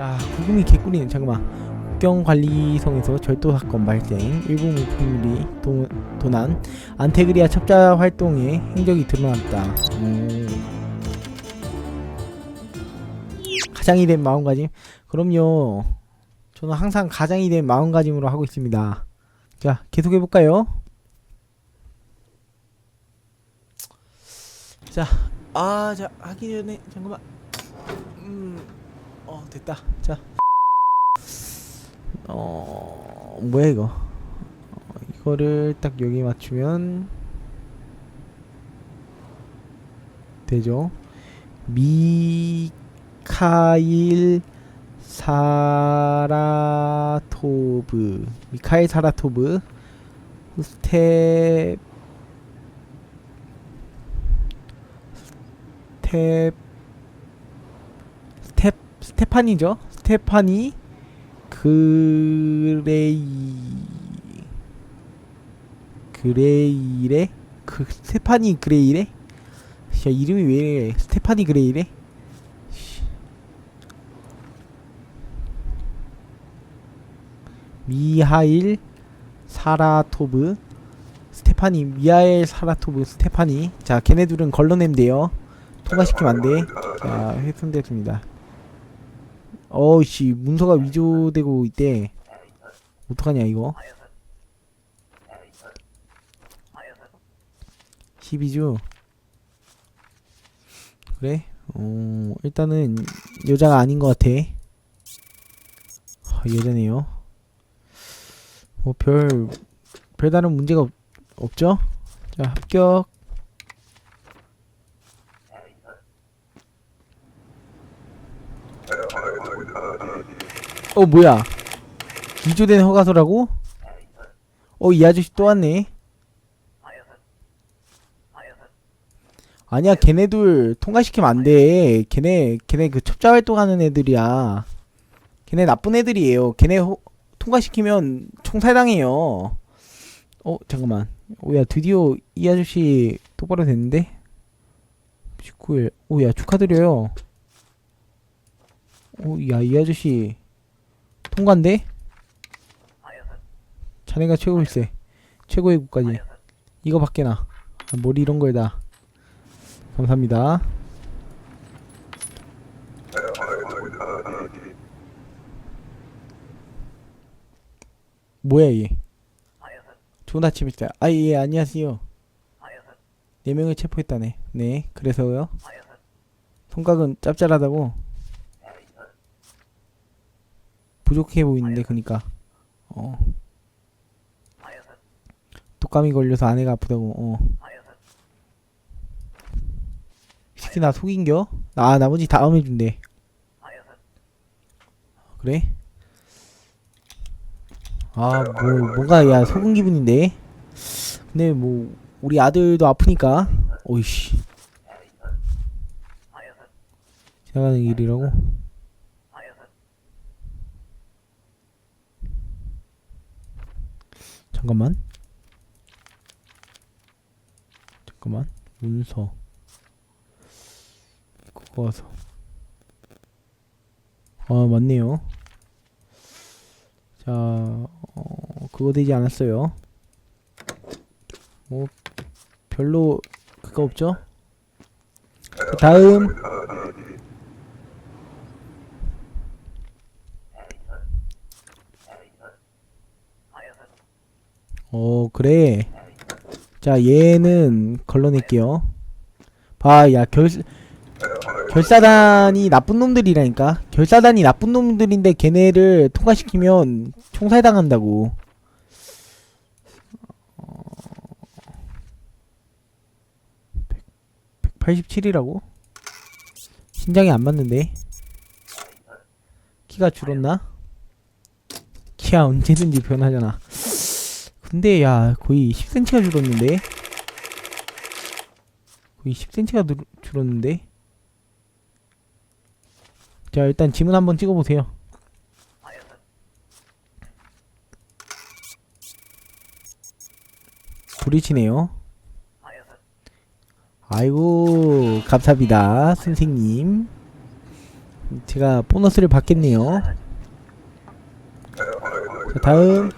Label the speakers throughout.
Speaker 1: 아 구금이 개꿀이네 잠깐만. 국경관리성에서 절도 사건 발생. 일부 물품들이 도, 도난. 안테그리아 첩자 활동에 행적이 드러났다. 음. 가장이 된 마음가짐? 그럼요. 저는 항상 가장이 된 마음가짐으로 하고 있습니다. 자 계속 해볼까요? 자 아 자 하기 전에 잠깐만. 음 어 됐다. 자. 어 뭐야 이거? 어, 이거를 딱 여기 맞추면 되죠? 미카일 사라토브. 미카일 사라토브. 스텝 스텝 스테파니죠? 스테파니? 그레이 그레이레 그 스테파니 그레이레 야 이름이 왜 이래? 스테파니 그레이레 씨. 미하일 사라토브 스테파니 미하일 사라토브 스테파니. 자 걔네 둘은 걸러냄돼요. 통과시키면 안돼. 자 훼손됐습니다 어우씨 문서가 위조되고 있대. 어떡하냐 이거? 12주 그래? 어 일단은 여자가 아닌 것 같아. 아, 여자네요. 뭐별 별다른 문제가 없, 없죠? 자 합격 어 뭐야? 위조된 허가서라고? 어 이 아저씨 또 왔네. 아니야 걔네들 통과시키면 안돼. 걔네 걔네 그 첩자 활동하는 애들이야. 걔네 나쁜 애들이에요. 걔네 호, 통과시키면 총살당해요. 어 잠깐만. 오야 드디어 이 아저씨 똑바로 됐는데? 19일. 오야 축하드려요. 오야 이 아저씨 통과인데? 자네가 최고일세 최고의 국가지. 이거 밖에 나 아, 뭘 이런 거에 다. 감사합니다. 뭐야 얘? 좋은 아침입니다 아예 안녕하세요. 네 명을 체포했다네. 네 그래서요? 손각은 짭짤하다고 부족해 보이는데 그니까. 어. 독감이 걸려서 아내가 아프다고 어. 새끼 나 속인겨? 아 나머지 다음에 준대. 그래? 아 뭐 뭔가 야 속은 기분인데. 근데 뭐 우리 아들도 아프니까. 오이씨. 지나가는 길이라고? 잠깐만. 잠깐만. 문서. 그거 와서. 아 맞네요. 자 어, 그거 되지 않았어요. 뭐 별로 그거 없죠? 그 다음 어 그래. 자 얘는 걸러낼게요. 봐 야 결 결사단이 나쁜 놈들이라니까. 결사단이 나쁜 놈들인데 걔네를 통과시키면 총살당한다고. 어... 187이라고? 신장이 안 맞는데? 키가 줄었나? 키야 언제든지 변하잖아 근데 야 거의 10cm가 줄었는데? 거의 10cm가 늘, 줄었는데? 자 일단 지문 한번 찍어보세요. 브리치네요. 아이고 감사합니다 선생님. 제가 보너스를 받겠네요. 자, 다음.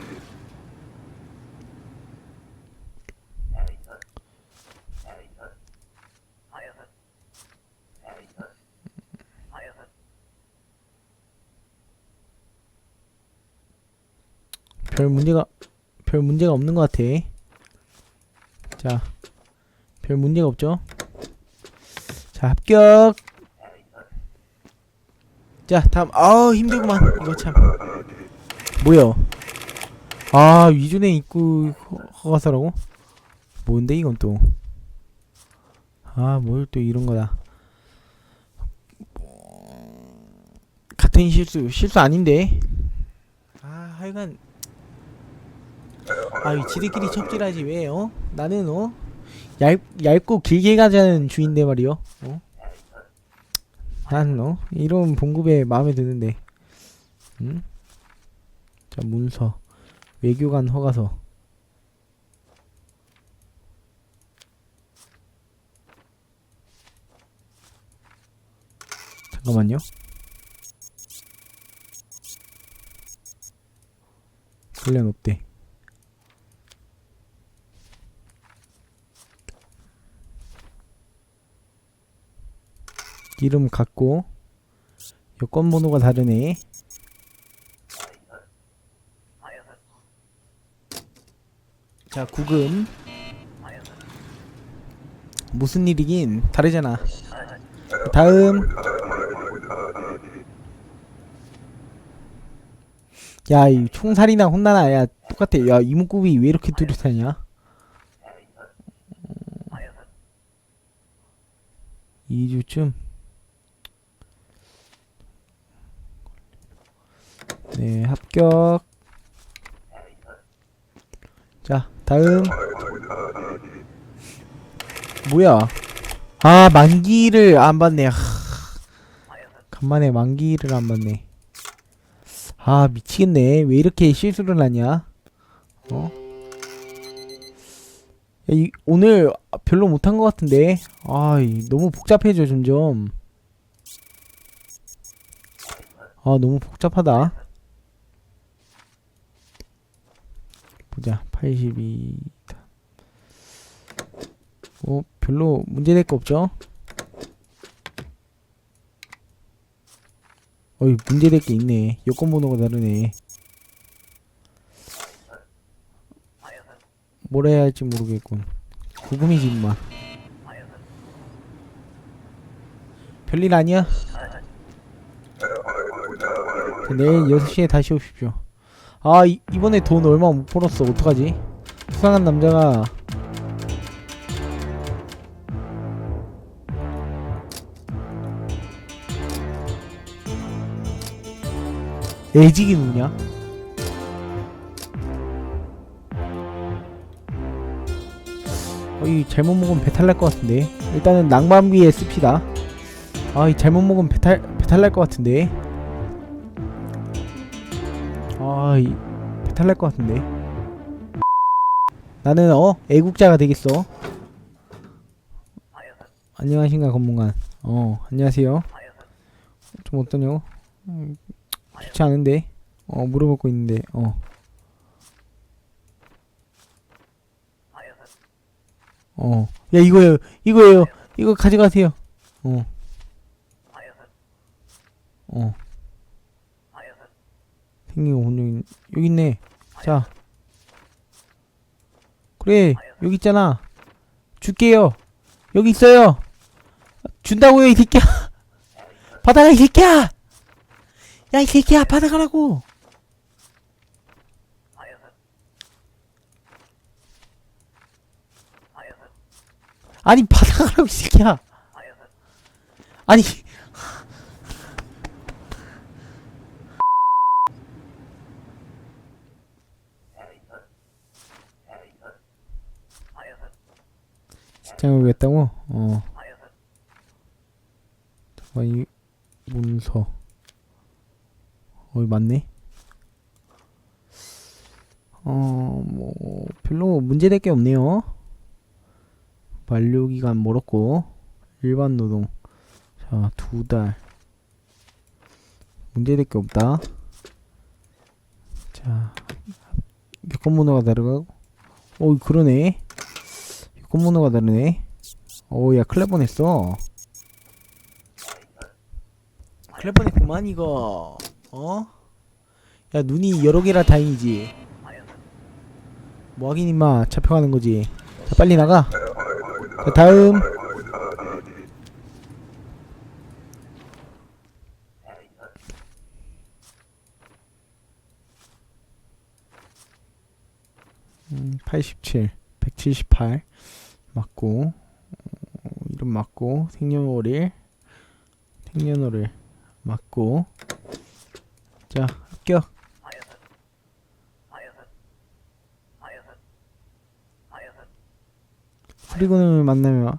Speaker 1: 별 문제가 별 문제가 없는 것 같아. 자, 별 문제가 없죠? 자, 합격. 자, 다음. 아우 힘들구만. 이거 참. 뭐야? 아 위존의 입구 허- 허가서라고? 뭔데 이건 또? 아 뭘 또 이런 거다. 같은 실수 실수 아닌데? 아 하여간 아 지들끼리 첩질하지 왜 어? 나는 어? 얇, 얇고 길게 가자는 주인데 말이요 어? 난 어? 이런 봉급에 마음에 드는데 응? 자 문서 외교관 허가서 잠깐만요 관련 없대 이름 같고 여권 번호가 다르네. 자 구금. 무슨 일이긴 다르잖아. 다음. 야 이 총살이나 혼나나. 야 똑같아. 야 이목구비 왜 이렇게 뚜렷하냐? 2주쯤 네 합격. 자 다음. 뭐야? 아 만기를 안 받네. 하, 간만에 만기를 안 받네. 아 미치겠네. 왜 이렇게 실수를 하냐? 어? 야, 이, 오늘 별로 못한 것 같은데? 아 이, 너무 복잡해져 점점. 아 너무 복잡하다 보자 82 어, 별로 문제될 거 없죠? 어이, 문제될 게 있네. 여권 번호가 다르네. 뭘 해야 할지 모르겠군. 구금이지, 임마. 별일 아니야? 자, 내일 6시에 다시 오십시오. 아, 이, 이번에 돈 얼마 못 벌었어. 어떡하지? 수상한 남자가 애직이 누구냐? 어, 이 잘못 먹으면 배탈 날 것 같은데. 일단은 낭만비에 씁시다. 아, 이 잘못 먹으면 배탈 배탈 날 것 같은데. 아, 이 배탈 날 것 같은데. 나는 어 애국자가 되겠어. 안녕하신가 건문관. 어 안녕하세요. 좀 어떠냐고? 음, 좋지 않은데. 어 물어보고 있는데. 어. 어. 야 이거예요. 이거예요. 이거 가져가세요. 어. 어. 거 본적 여기 있네. 자. 그래 여기 있잖아. 줄게요. 여기 있어요. 준다고요 이 새끼야. 받아가 이 새끼야. 야 이 새끼야 받아가라고. 아니 받아가라고 이 새끼야. 아니 장을 구했다고? 어. 잠깐 이 문서. 어 맞네. 어, 뭐 별로 문제될 게 없네요. 만료 기간 멀었고 일반 노동 자두 달 문제될 게 없다. 자, 여권 번호가 다르고, 어, 그러네. 번호가 다르네. 오, 야, 클레 뻔했어. 클레 뻔했구만, 이거. 어? 야, 눈이 여러 개라 다행이지. 뭐 하긴, 임마. 잡혀가는 거지. 자, 빨리 나가. 자, 다음. 음, 87, 178 맞고 어, 이름 맞고 생년월일 생년월일 맞고 자 합격 수리군을 만나면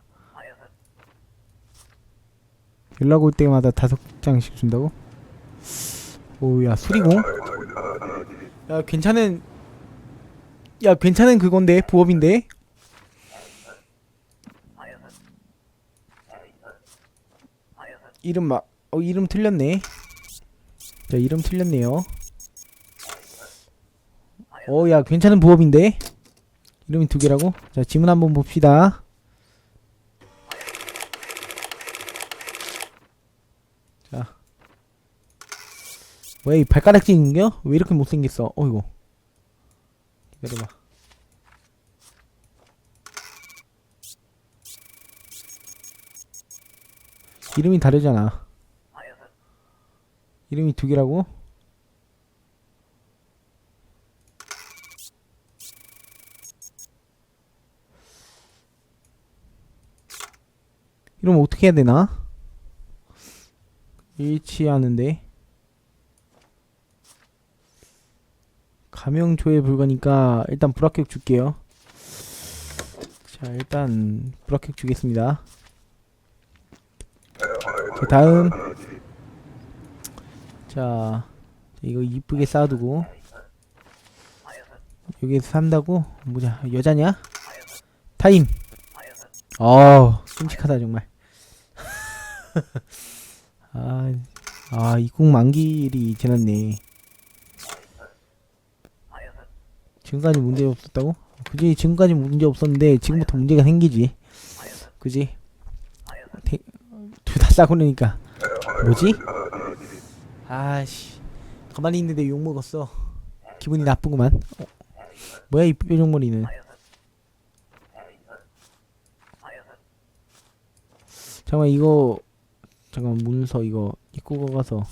Speaker 1: 연락 올 때마다 다섯 장씩 준다고? 오야 수리공? 야 괜찮은 야 괜찮은 그건데 부업인데 이름 막 어 이름 틀렸네. 자 이름 틀렸네요. 어 야 괜찮은 부업인데? 이름이 두 개라고? 자 지문 한번 봅시다. 자. 왜이 발가락 찍는겨? 왜 이렇게 못생겼어? 어이구 기다려봐. 이름이 다르잖아. 이름이 두 개라고? 이러면 어떻게 해야 되나? 일치하는데. 가명 조회 불가니까 일단 불합격 줄게요. 자, 일단 불합격 주겠습니다. 자, 다음. 자, 이거 이쁘게 쌓아두고. 여기에서 산다고? 뭐냐, 여자냐? 타임. 어, 끔찍하다 정말. 아, 아, 이국 만기일이 지났네. 지금까지 문제 없었다고? 그지 지금까지 문제 없었는데 지금부터 문제가 생기지 그지 싸고 그러니까. 뭐지? 아씨. 가만히 있는데 욕 먹었어. 기분이 나쁘구만. 어. 뭐야 이 뾰족머리는? 잠깐만 이거 잠깐 문서 이거 입고 가서.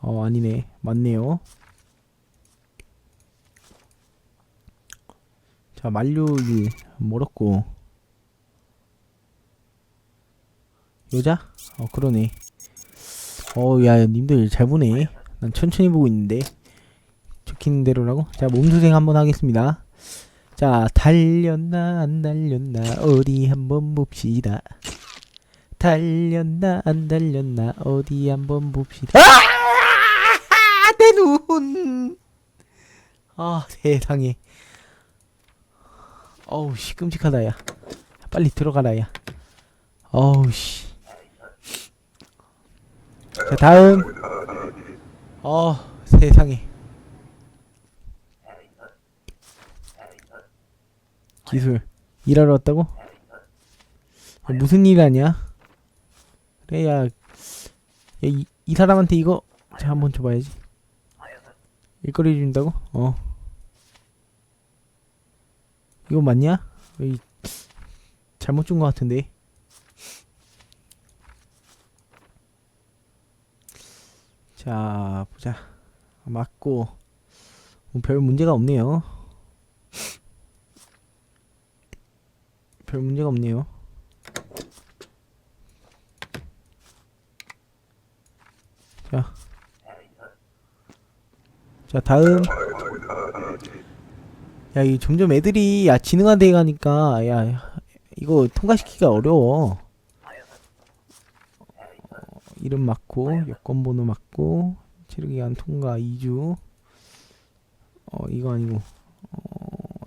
Speaker 1: 어 아니네. 맞네요. 자 만료일 멀었고 여자? 어 그러네. 어야 님들 잘 보네. 난 천천히 보고 있는데. 적힌 대로라고? 자 몸수생 한번 하겠습니다. 자 달렸나 안 달렸나 어디 한번 봅시다. 달렸나 안 달렸나 어디 한번 봅시다. 아! 내 눈! 아 세상에. 어우 씨 끔찍하다 야. 빨리 들어가라 야. 어우 씨 자 다음 어 세상에 기술 일하러 왔다고? 야, 무슨 일 하냐? 그래 야, 야 이, 이 사람한테 이거 자 한번 줘봐야지 일거리 준다고? 어 이거 맞냐? 이, 잘못 준것 같은데. 자, 보자. 맞고. 뭐별 문제가 없네요. 별 문제가 없네요. 자. 자, 다음. 야, 이 점점 애들이 야 지능화 돼 가니까 야 이거 통과시키기가 어려워. 어, 이름 맞고 여권 번호 맞고 체류 기간 통과 2주. 어 이거 아니고 어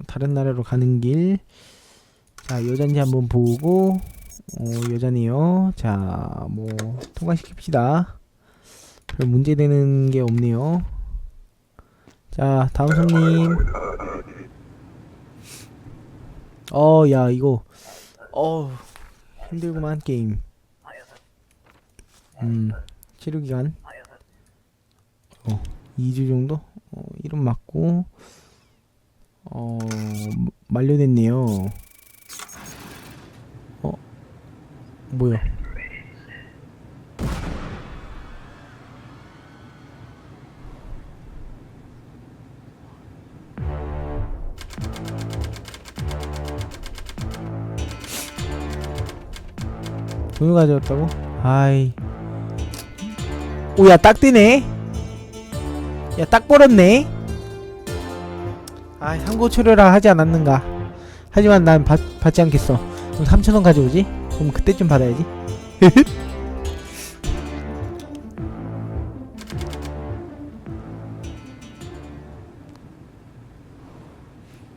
Speaker 1: 다른 나라로 가는 길. 자 여잔지 한번 보고 어 여자네요. 자 뭐 통과시킵시다. 별 문제되는 게 없네요. 자, 다음 손님. 어, 야, 이거. 어, 힘들구만, 게임. 음, 치료 기간. 어, 2주 정도? 어, 이름 맞고. 어, 만료됐네요. 어, 뭐야. 돈을 가져왔다고? 아이. 오, 야, 딱 뜨네? 야, 딱 벌었네? 아, 상고 처리라 하지 않았는가? 하지만 난 받, 받지 않겠어. 그럼 3천원 가져오지? 그럼 그때쯤 받아야지.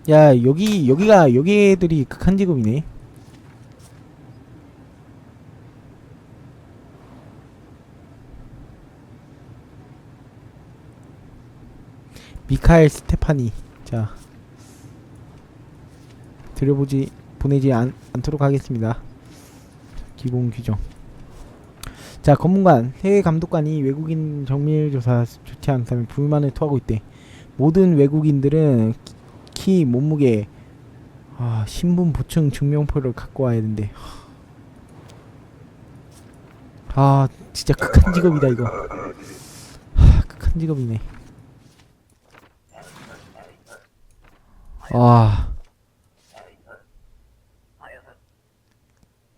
Speaker 1: 야, 여기, 여기가, 여기 애들이 극한 직업이네. 미카엘 스테파니. 자. 들여보지, 보내지 않, 않도록 하겠습니다. 기본 규정. 자, 검문관. 해외 감독관이 외국인 정밀 조사 좋지 않다며 불만을 토하고 있대. 모든 외국인들은 키, 몸무게, 아, 신분 보충 증명표를 갖고 와야 된대. 아, 진짜 극한 직업이다, 이거. 하, 극한 직업이네. 와.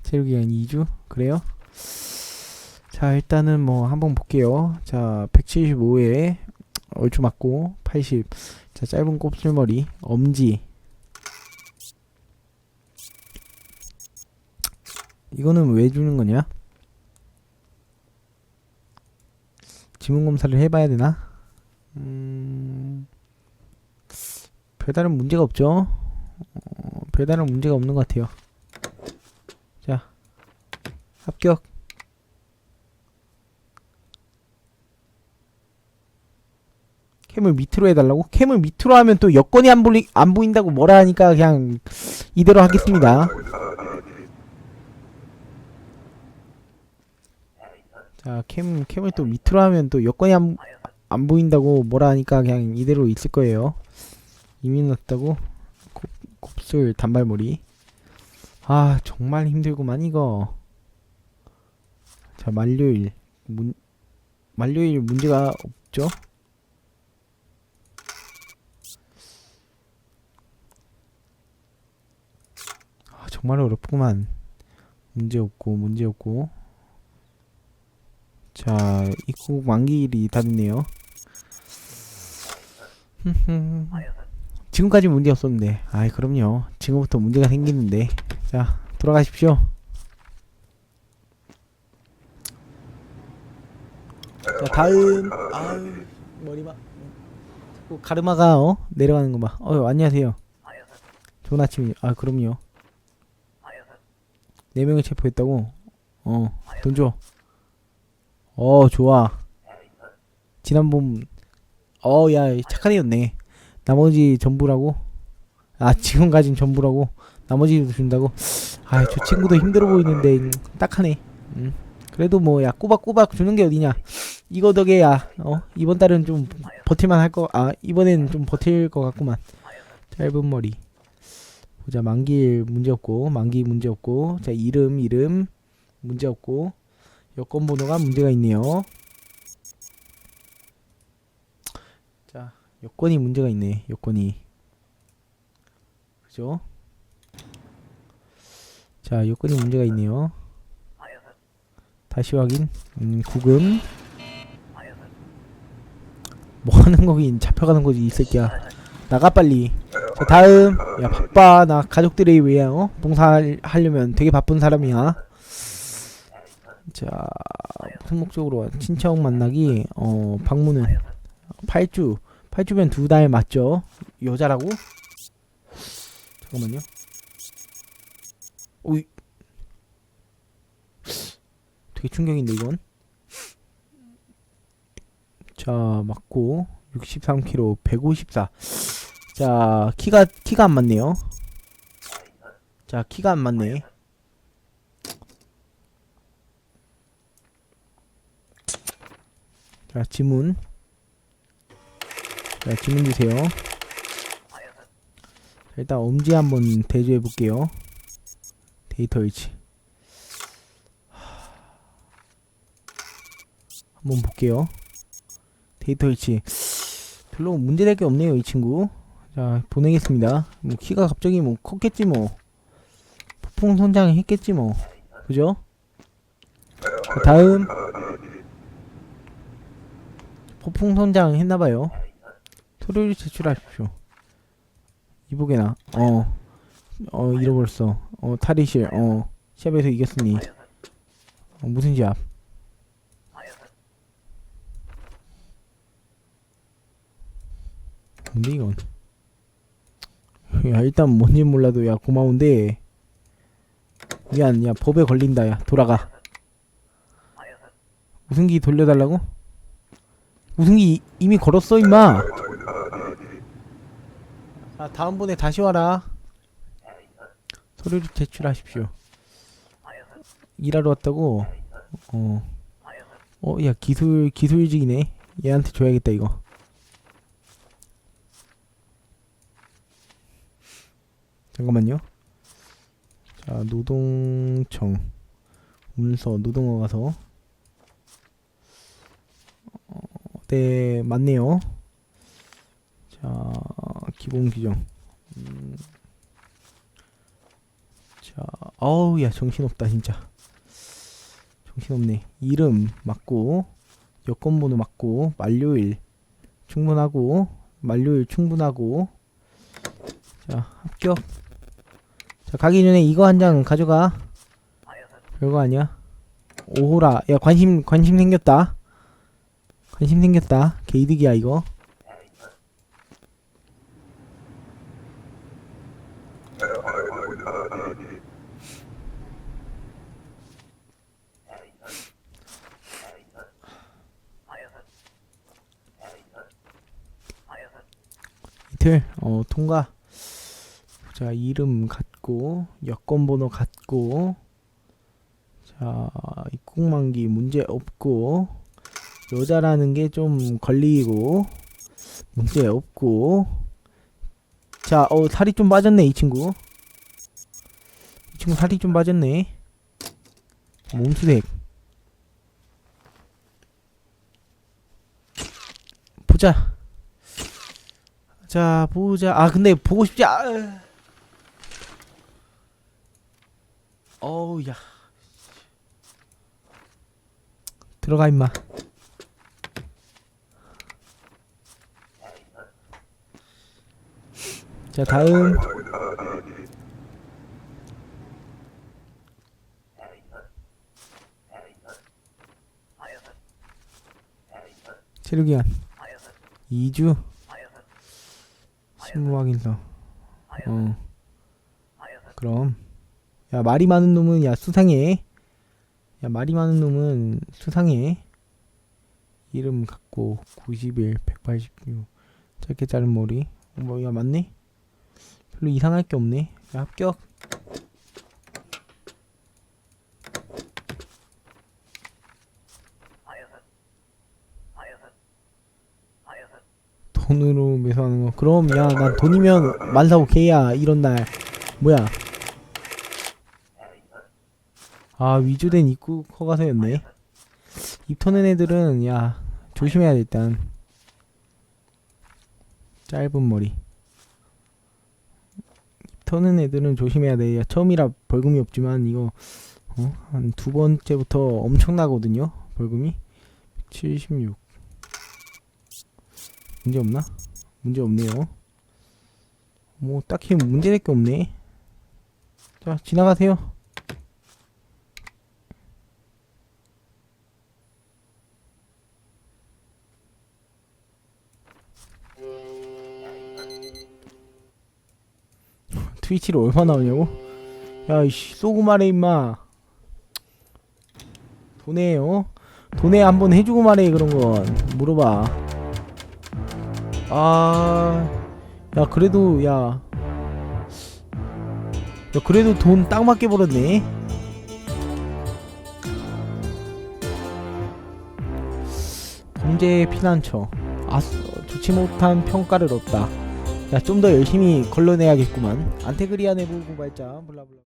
Speaker 1: 체류 기간 2주? 그래요? 자, 일단은 뭐 한번 볼게요. 자, 175에 얼추 맞고 80. 자, 짧은 곱슬머리, 엄지. 이거는 왜 주는 거냐? 지문 검사를 해봐야 되나? 음, 별다른 문제가 없죠? 어, 별다른 문제가 없는 것 같아요. 자, 합격. 캠을 밑으로 해달라고? 캠을 밑으로 하면 또 여건이 안, 보리, 안 보인다고 뭐라 하니까 그냥 이대로 하겠습니다. 자, 캠, 캠을 또 밑으로 하면 또 여건이 안, 안 보인다고 뭐라 하니까 그냥 이대로 있을 거예요. 이미 났다고? 곱, 곱슬 단발머리. 아, 정말 힘들구만, 이거. 자, 만료일. 문, 만료일 문제가 없죠? 아, 정말 어렵구만. 문제 없고, 문제 없고. 자, 입국 만기일이 다 됐네요. 지금까지 문제 없었는데. 아이, 그럼요. 지금부터 문제가 생기는데. 자, 돌아가십시오. 자, 다음. 아유, 머리만. 자꾸 가르마가, 어? 내려가는 거 봐. 어, 안녕하세요. 좋은 아침이, 아, 그럼요. 네 명을 체포했다고? 어, 돈 줘. 어, 좋아. 지난번, 어, 야, 착한 애였네. 나머지 전부라고? 아, 지금 가진 전부라고? 나머지도 준다고? 아, 저 친구도 힘들어 보이는데, 음, 딱하네. 음. 그래도 뭐, 야, 꼬박꼬박 주는 게 어디냐. 이거 덕에, 야, 어, 이번 달은 좀 버틸만 할 거, 아, 이번엔 좀 버틸 것 같구만. 짧은 머리. 보자, 만기일 문제 없고, 만기 문제 없고, 자, 이름, 이름, 문제 없고, 여권 번호가 문제가 있네요. 자, 여권이 문제가 있네. 여권이. 그죠? 자, 여권이 문제가 있네요. 다시 확인. 음, 구금. 뭐 하는 거긴 잡혀가는 거지, 이 새끼야. 나가 빨리. 자, 다음. 야, 바빠. 나 가족들이 왜, 어? 봉사하려면 되게 바쁜 사람이야. 자, 무슨 목적으로 와? 친척 만나기, 어, 방문은 8주. 8주면 두달 맞죠? 여자라고? 잠깐만요. 오이. 되게 충격인데, 이건? 자 맞고 63kg 154. 자 키가 키가 안 맞네요. 자 키가 안 맞네. 자 지문. 자 지문 주세요. 자, 일단 엄지 한번 대조해 볼게요. 데이터 위치. 한번 볼게요. 데이터 위치. 별로 문제될 게 없네요, 이 친구. 자, 보내겠습니다. 뭐 키가 갑자기 뭐 컸겠지 뭐. 폭풍 선장 했겠지 뭐. 그죠? 자, 다음. 폭풍 선장 했나봐요. 서류를 제출하십시오. 이보게나. 어. 어, 잃어버렸어. 어, 탈의실. 어. 시합에서 이겼으니. 어, 무슨 시합? 뭔데 이건? 야 일단 뭔지 몰라도 야 고마운데 미안 야 법에 걸린다 야 돌아가 우승기 돌려달라고? 우승기 이- 이미 걸었어 임마 아 다음번에 다시 와라 서류를 제출하십시오 일하러 왔다고? 어. 어, 야, 기술, 기술직이네. 얘한테 줘야겠다, 이거. 잠깐만요. 자, 노동청. 문서, 노동어 가서. 어, 네, 맞네요. 자, 기본 규정. 음. 자, 어우, 야, 정신없다, 진짜. 정신없네. 이름 맞고, 여권 번호 맞고, 만료일 충분하고, 만료일 충분하고, 자, 합격. 자, 가기 전에 이거 한 장 가져가. 별거 아니야. 오호라. 야, 관심, 관심 생겼다. 관심 생겼다. 개이득이야, 이거. 이틀, 어, 통과. 자, 이름 같고, 여권 번호 같고, 자, 입국만기 문제 없고, 여자라는 게 좀 걸리고, 문제 없고, 자, 어, 살이 좀 빠졌네, 이 친구. 이 친구 살이 좀 빠졌네. 몸수색. 보자. 자, 보자. 아, 근데 보고 싶지 않. 어우, 야. 들어가 임마. 자, 다음. 체류기한 2주 신무 확인서. 어. 그럼. 야 말이 많은 놈은 야 수상해. 야 말이 많은 놈은 수상해. 이름 갖고 91 186 짧게 자른 머리. 어, 뭐야 맞네? 별로 이상할 게 없네. 야 합격 돈으로 매수하는 거. 그럼 야 난 돈이면 만사고 개야 이런 날. 뭐야? 아 위조된 입국 허가서였네. 입 터는 애들은 야 조심해야 돼 일단. 짧은 머리. 입 터는 애들은 조심해야 돼 야 처음이라 벌금이 없지만 이거 어? 한 두 번째부터 엄청나거든요 벌금이. 76 문제 없나? 문제 없네요. 뭐 딱히 문제될 게 없네. 자 지나가세요. 트위치를 얼마 나오냐고? 야 이씨 쏘고 말해 임마. 돈에요. 돈에 한번 해주고 말해 그런 건 물어봐 아 야 그래도 야 야, 그래도 돈 딱 맞게 벌었네. 범죄 피난처. 아, 좋지 못한 평가를 얻다. 야, 좀 더 열심히 걸러내야겠구만. 안테그리아 내부 고발자, 블라블라.